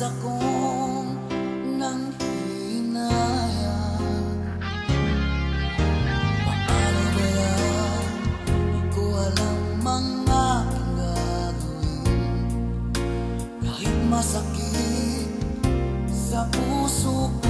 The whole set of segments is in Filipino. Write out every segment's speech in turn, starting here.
sa nang hinaya Paano kaya di ko alam mga aking gagawin? Kahit masakit sa puso ko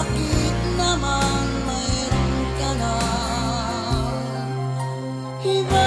Sakit naman mayroon ka na? Iba